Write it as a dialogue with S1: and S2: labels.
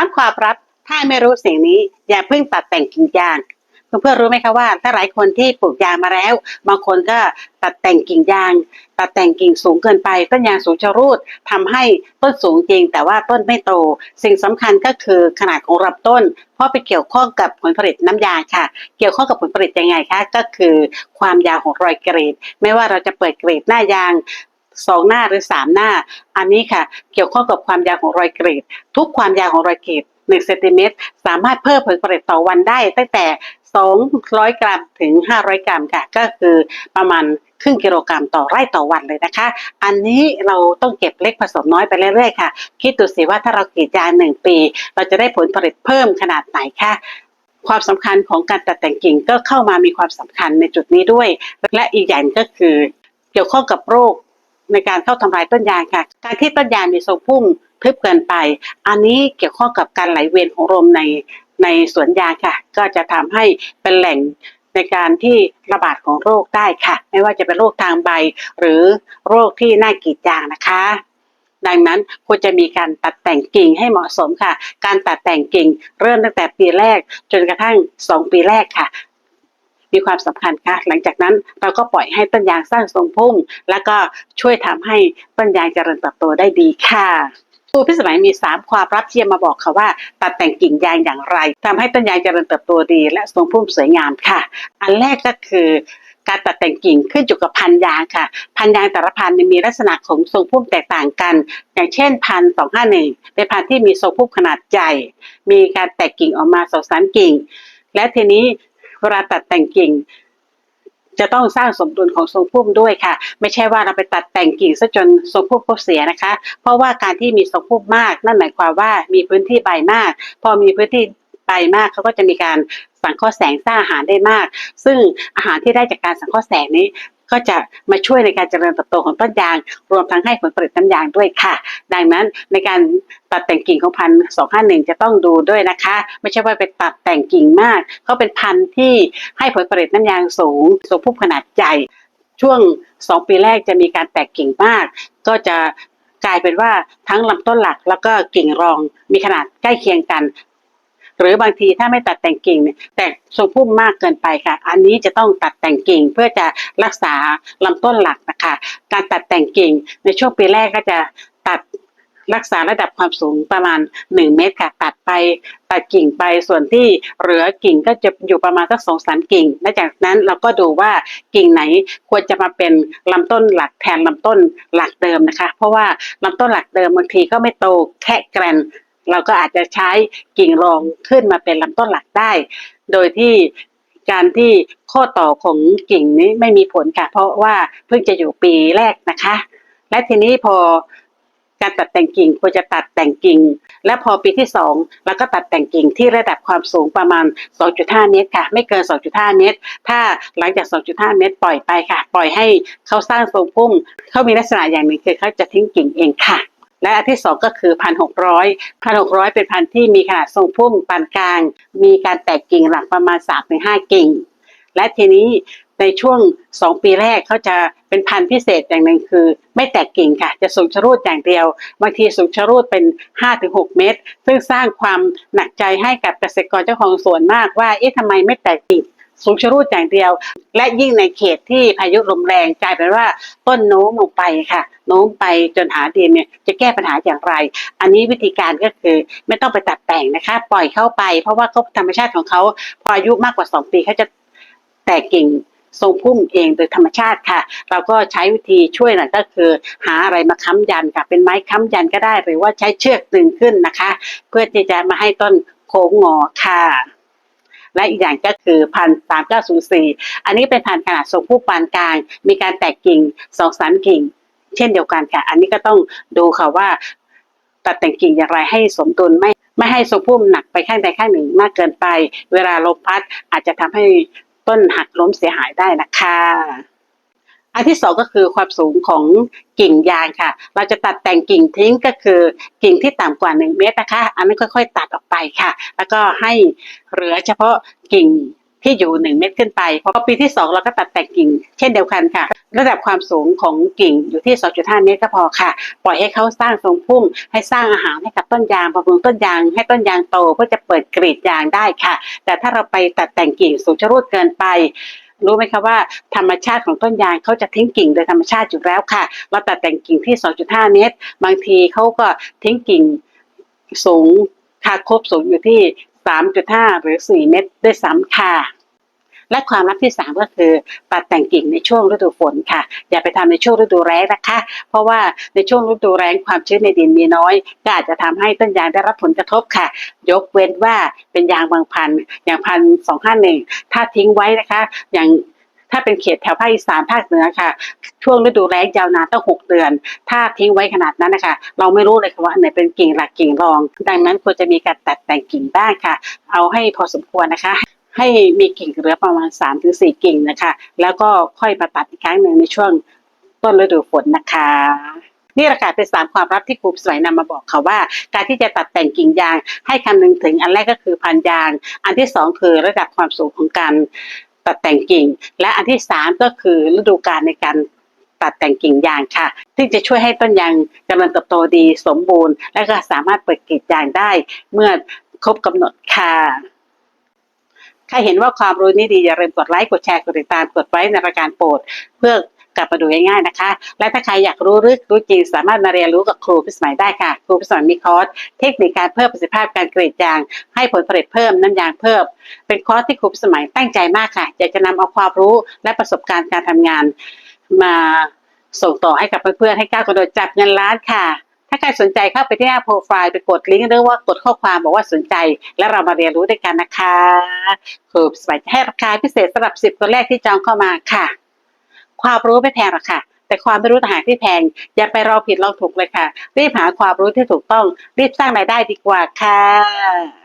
S1: ามความรับ ถ้าไม่รู้สิ่งนี้ อย่าเพิ่งตัดแต่งกิ่งยางเพื่อนๆรู้ไหมคะว่า ถ้าหลายคนที่ปลูกยางมาแล้ว บางคนก็ตัดแต่งกิ่งยาง ตัดแต่งกิ่งสูงเกินไป ต้นยางสูงชะรูดทำให้ต้นสูงจริง แต่ว่าต้นไม่โต สิ่งสำคัญก็คือขนาดของลำต้น เพราะไปเกี่ยวข้องกับผลผลิตน้ำยางค่ะ เกี่ยวข้องกับผลผลิตยังไงคะก็คือความยาวของรอยกรีด ไม่ว่าเราจะเปิดกรีดหน้ายาง สองหน้าหรือสามหน้า อันนี้ค่ะ เกี่ยวข้องกับความยาวของรอยกรีด ทุกความยาวของรอยกรีดหนึ่งเซนติเมตรสามารถเพิ่มผลผลิตต่อวันได้ตั้งแต่ 200 กรัมถึง 500 กรัมค่ะ ก็คือประมาณครึ่งกิโลกรัมต่อไร่ต่อวันเลยนะคะ อันนี้เราต้องเก็บเล็กผสมน้อยไปเรื่อยๆค่ะ คิดดูสิว่าถ้าเรากรีดยาหนึ่งปี เราจะได้ผลผลิตเพิ่มขนาดไหนค่ะความสำคัญของการตัดแต่งกิ่งก็เข้ามามีความสำคัญในจุดนี้ด้วย และอีกอย่างก็คือเกี่ยวข้องกับโรค ในการเข้าทำลายต้นยางค่ะ การที่ต้นยางมีทรงพุ่มทึบเกินไป อันนี้เกี่ยวข้องกับการไหลเวียนของลมในในสวนยางค่ะ ก็จะทำให้เป็นแหล่งในการที่ระบาดของโรคได้ค่ะ ไม่ว่าจะเป็นโรคทางใบ หรือโรคที่หน้ากีดยางนะคะ ดังนั้นควรจะมีการตัดแต่งกิ่งให้เหมาะสมค่ะ การตัดแต่งกิ่งเริ่มตั้งแต่ปีแรกจนกระทั่ง 2 ปีแรกค่ะ มีความสำคัญค่ะ หลังจากนั้นเราก็ปล่อยให้ต้นยางสร้างทรงพุ่มแล้วก็ช่วยทำให้ต้นยางเจริญเติบโตได้ดีค่ะครูพิสมัยมี 3 ความรับเที่จะมาบอกค่ะว่า ตัดแต่งกิ่งยางอย่างไรทำให้ต้นยางเจริญเติบโตดี และทรงพุ่มสวยงามค่ะ อันแรกก็คือการตัดแต่งกิ่งขึ้นอยู่กับพันยางค่ะ พันยางแต่ละพันมีลักษณะของทรงพุ่มแตกต่างกัน อย่างเช่นพันสองห้าหนึ่งเป็นพันที่มีทรงพุ่มขนาดใหญ่ มีการแตกกิ่งออกมาสองสามกิ่ง และทีนี้ เวลาตัดแต่งกิ่ง จะต้องสร้างสมดุลของทรงพุ่มด้วยค่ะ ไม่ใช่ว่าเราไปตัดแต่งกิ่งซะจนทรงพุ่มก็เสียนะคะ เพราะว่าการที่มีทรงพุ่มมาก นั่นหมายความว่ามีพื้นที่ใบมาก พอมีพื้นที่ใบมากเขาก็จะมีการสังเคราะห์แสงสร้างอาหารได้มาก ซึ่งอาหารที่ได้จากการสังเคราะห์แสงนี้ ก็จะมาช่วยในการเจริญเติบโตของต้นยาง รวมทั้งให้ผลผลิตน้ำยางด้วยค่ะ ดังนั้นในการตัดแต่งกิ่งของพันสองห้าหนึ่งจะต้องดูด้วยนะคะ ไม่ใช่ว่าไปตัดแต่งกิ่งมากเขาเป็นพันธุ์ที่ให้ผลผลิตน้ำยางสูงสูงพุ่มขนาดใหญ่ช่วงสองปีแรกจะมีการแตกกิ่งมาก ก็จะกลายเป็นว่าทั้งลำต้นหลักแล้วก็กิ่งรองมีขนาดใกล้เคียงกัน หรือบางทีถ้าไม่ตัดแต่งกิ่งเนี่ยแตกทรงพุ่มมากเกินไปค่ะ อันนี้จะต้องตัดแต่งกิ่งเพื่อจะรักษาลำต้นหลักนะคะ การตัดแต่งกิ่งในช่วงปีแรกก็จะตัดรักษาระดับความสูงประมาณ 1 เมตรค่ะตัดไปตัดกิ่งไปส่วนที่เหลือกิ่งก็จะอยู่ประมาณสักสองสามกิ่งและจากนั้นเราก็ดูว่ากิ่งไหนควรจะมาเป็นลำต้นหลักแทนลำต้นหลักเดิมนะคะ เพราะว่าลำต้นหลักเดิมบางทีก็ไม่โตแค่แกรน เราก็อาจจะใช้กิ่งรองขึ้นมาเป็นลำต้นหลักได้ โดยที่การที่ข้อต่อของกิ่งนี้ไม่มีผลค่ะ เพราะว่าเพิ่งจะอยู่ปีแรกนะคะ และทีนี้พอการตัดแต่งกิ่งควรจะตัดแต่งกิ่ง และพอปีที่สองเราก็ตัดแต่งกิ่งที่ระดับความสูงประมาณ 2.5 เมตรค่ะ ไม่เกิน 2.5 เมตร ถ้าหลังจาก 2.5 เมตร ปล่อยไปค่ะ ปล่อยให้เขาสร้างทรงพุ่มเขามีลักษณะอย่างหนึ่งคือเขาจะทิ้งกิ่งเองค่ะ และอันที่สองก็คือพันหกร้อยพันหกร้อยเป็นพันที่มีขนาดทรงพุ่มปานกลาง มีการแตกกิ่งหลังประมาณสามถึงห้ากิ่ง และทีนี้ในช่วงสองปีแรกเขาจะเป็นพันธุ์พิเศษอย่างหนึ่งคือ ไม่แตกกิ่งค่ะ จะสูงชะรูดอย่างเดียว บางทีสูงชะรูดเป็น 5-6 เมตร ซึ่งสร้างความหนักใจให้กับเกษตรกรเจ้าของสวนมากว่าเอ๊ะทำไมไม่แตกกิ่ง สูงชะรูดอย่างเดียว และยิ่งในเขตที่พายุลมแรงกลายเป็นว่าต้นโน้มลงไปค่ะ โน้มไปจนหาดินเนี่ยจะแก้ปัญหาอย่างไร อันนี้วิธีการก็คือไม่ต้องไปตัดแต่งนะคะ ปล่อยเข้าไป เพราะว่าเขาธรรมชาติของเขาพออายุมากกว่า 2 ปีเขาจะแตกกิ่งทรงพุ่มเองโดยธรรมชาติค่ะ เราก็ใช้วิธีช่วยหน่อยก็คือ หาอะไรมาค้ำยันค่ะ เป็นไม้ค้ำยันก็ได้ หรือว่าใช้เชือกดึงขึ้นนะคะ เพื่อที่จะมาให้ต้นโค้งงอค่ะ และอีกอย่างก็คือพันสามเก้าศูนย์สี่อันนี้เป็นพันขนาดทรงผู้ปานกลาง มีการแตกกิ่งสองสามกิ่ง เช่นเดียวกันค่ะ อันนี้ก็ต้องดูค่ะว่า ตัดแต่งกิ่งอย่างไรให้สมดุลไม่ไม่ให้ทรงพุ่มหนักไปข้างใดข้างหนึ่งมากเกินไป เวลาลมพัดอาจจะทำให้ต้นหักล้มเสียหายได้นะคะ อันที่สองก็คือความสูงของกิ่งยางค่ะ เราจะตัดแต่งกิ่งทิ้งก็คือกิ่งที่ต่ำกว่า 1 เมตรนะคะ อันนั้นค่อยๆ ตัดออกไปค่ะ แล้วก็ให้เหลือเฉพาะกิ่งที่อยู่หนึ่งเมตรขึ้นไป พอปีที่สองเราก็ตัดแต่งกิ่ง เช่นเดียวกันค่ะ ระดับความสูงของกิ่งอยู่ที่ 2.5 เมตรก็พอค่ะ ปล่อยให้เขาสร้างทรงพุ่มให้สร้างอาหารให้กับต้นยางบำรุงต้นยาง ให้ต้นยางโตเพื่อจะเปิดกรีดยางได้ค่ะ แต่ถ้าเราไปตัดแต่งกิ่งสูงชะรูดเกินไป รู้ไหมคะว่าธรรมชาติของต้นยางเขาจะทิ้งกิ่งโดยธรรมชาติอยู่แล้วค่ะ เราตัดแต่งกิ่งที่ 2.5 เมตร บางทีเขาก็ทิ้งกิ่งสูงคาครบสูงอยู่ที่ 3.5 หรือ 4 เมตรด้วยซ้ำค่ะ และความลับที่สามก็คือตัดแต่งกิ่งในช่วงฤดูฝนค่ะ อย่าไปทำในช่วงฤดูแล้งนะคะ เพราะว่าในช่วงฤดูแล้งความชื้นในดินมีน้อยก็อาจจะทำให้ต้นยางได้รับผลกระทบค่ะ ยกเว้นว่าเป็นยางบางพันอย่างพันสองห้าหนึ่งถ้าทิ้งไว้นะคะ อย่างถ้าเป็นเขตแถวภาคอีสานภาคเหนือค่ะ ช่วงฤดูแล้งยาวนานตั้งหกเดือน ถ้าทิ้งไว้ขนาดนั้นนะคะ เราไม่รู้เลยค่ะว่าไหนเป็นกิ่งหลักกิ่งรอง ดังนั้นควรจะมีการตัดแต่งกิ่งบ้างค่ะ เอาให้พอสมควรนะคะ ให้มีกิ่งเหลือประมาณ3าถึงสกิ่งนะคะ แล้วก็ค่อยมาตัดอีกครั้งหนึ่งในช่วงต้นฤดูฝนนะคะ นี่แหละค่ะเป็นสามความลับที่ครูสวยนำมาบอกค่ะว่า การที่จะตัดแต่งกิ่งยาง ให้คำนึงถึงอันแรกก็คือพันยาง อันที่สองคือระดับความสูงของการตัดแต่งกิ่ง และอันที่สามก็คือฤดูกาลในการตัดแต่งกิ่งยางค่ะ ที่จะช่วยให้ต้นยางเจริญเติบโตดีสมบูรณ์ และก็สามารถเปิดกรีดยางได้ เมื่อครบกำหนดค่ะ ใครเห็นว่าความรู้นี้ดีอย่าลืมกดไลค์ กดแชร์ กดติดตาม กดไว้ในรายการโปรด เพื่อกลับมาดูง่ายๆนะคะ และถ้าใครอยากรู้ลึกรู้จริงสามารถมาเรียนรู้กับครูพิสมัยได้ค่ะ ครูพิสมัยมีคอร์สเทคนิคการเพิ่มประสิทธิภาพการกรีดยาง ให้ผลผลิตเพิ่มน้ำยางเพิ่ม เป็นคอร์สที่ครูพิสมัยตั้งใจมากค่ะ อยากจะนำเอาความรู้และประสบการณ์การทำงานมาส่งต่อให้กับเพื่อนๆให้ก้าวกระโดดจับเงินล้านค่ะ ถ้าใครสนใจเข้าไปที่หน้าโปรไฟล์ไปกดลิงก์หรือว่ากดข้อความบอกว่าสนใจ และเรามาเรียนรู้ด้วยกันนะคะคือสมัยให้ราคาพิเศษสำหรับสิบคนแรกที่จองเข้ามาค่ะ ความรู้ไม่แพงหรอกค่ะ แต่ความไม่รู้ต่างหากที่แพง อย่าไปรอผิดรอถูกเลยค่ะ รีบหาความรู้ที่ถูกต้อง รีบสร้างรายได้ดีกว่าค่ะ